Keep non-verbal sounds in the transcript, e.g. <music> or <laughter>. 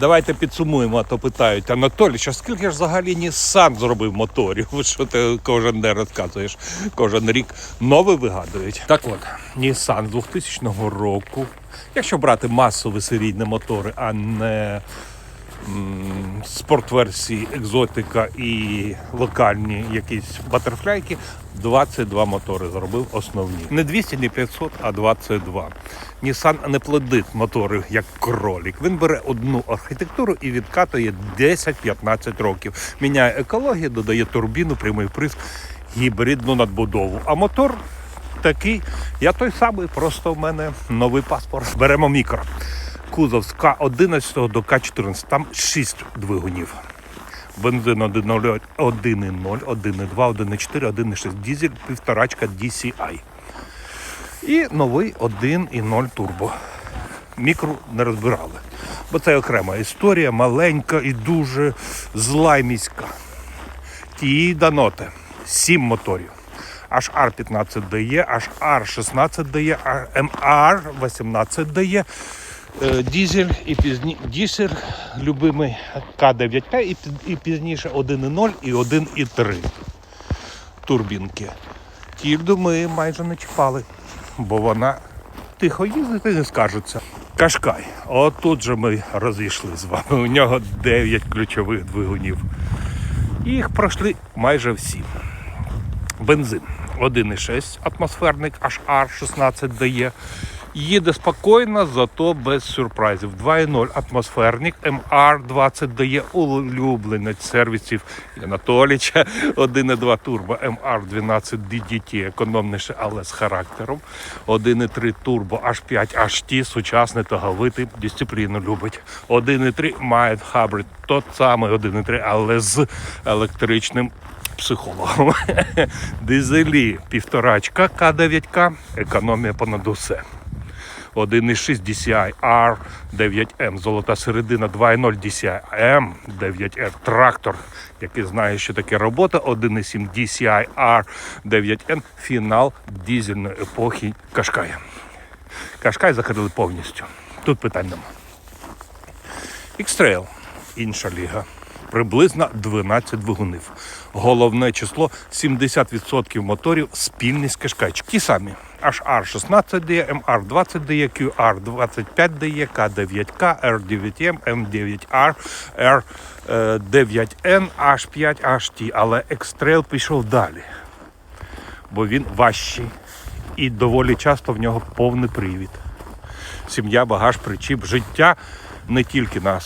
Давайте підсумуємо, а то питають Анатолій, що скільки ж взагалі Нісан зробив моторів? <laughs> Що ти кожен день розказуєш, кожен рік нове вигадують. Так от, Нісан з 2000 року, якщо брати масові серійні мотори, а не спортверсії, екзотика і локальні якісь батерфляйки, 22 мотори зробив основні. Не 200, не 500, а 22. Nissan не плодить мотори як кролік. Він бере одну архітектуру і відкатує 10-15 років. Міняє екологію, додає турбіну, прямий приз, гібридну надбудову. А мотор такий, я той самий, просто в мене новий паспорт. Беремо мікро. Кузов з К11 до К14, там 6 двигунів. Бензин 1.0, 1.0, 1.2, 1.4, 1.6, дізель, півторачка DCI. І новий 1.0 турбо. Мікру не розбирали. Бо це окрема історія, маленька і дуже злайміська. Тії Даноте. Сім моторів. HR15 дає, HR16 дає, MR18 дає. Е, Дізель і пізні... дізель любимий К9П і, і пізніше 1.0 і 1.3 турбінки. Тільду ми майже не чіпали, бо вона тихо їздить не скажеться. Кашкай. Отут же ми розійшли з вами. У нього 9 ключових двигунів. Їх пройшли майже всі. Бензин 1,6 атмосферник HR16 дає. Їде спокійно, зато без сюрпризів. 2,0 атмосферник MR20 дає улюбленець сервісів Анатоліча. 1,2 <laughs> турбо MR12 DDT економніше, але з характером. 1,3 турбо H5 HT, сучасний таговитий, дисципліну любить. 1,3 Mild Hybrid, тот самий 1,3, але з електричним психологом. <laughs> Дизелі півторачка К9К, економія понад усе. 1,6 DCI R9M, золота середина 2,0 DCI M9R, трактор, який знає, що таке робота, 1,7 DCI R9N, фінал дізельної епохи Кашкая. Кашкай закрили повністю. Тут питань нема. X-Trail – інша ліга. Приблизно 12 двигунів. Головне число 70% моторів спільні з Кашкайчик. Ті самі. HR16 дає, MR20 дає, QR25 дає, К9К, R9M, M9R, R9N, H5, HT. Але X-Trail пішов далі, бо він важчий. І доволі часто в нього повний привід сім'я, багаж, причіп, життя не тільки на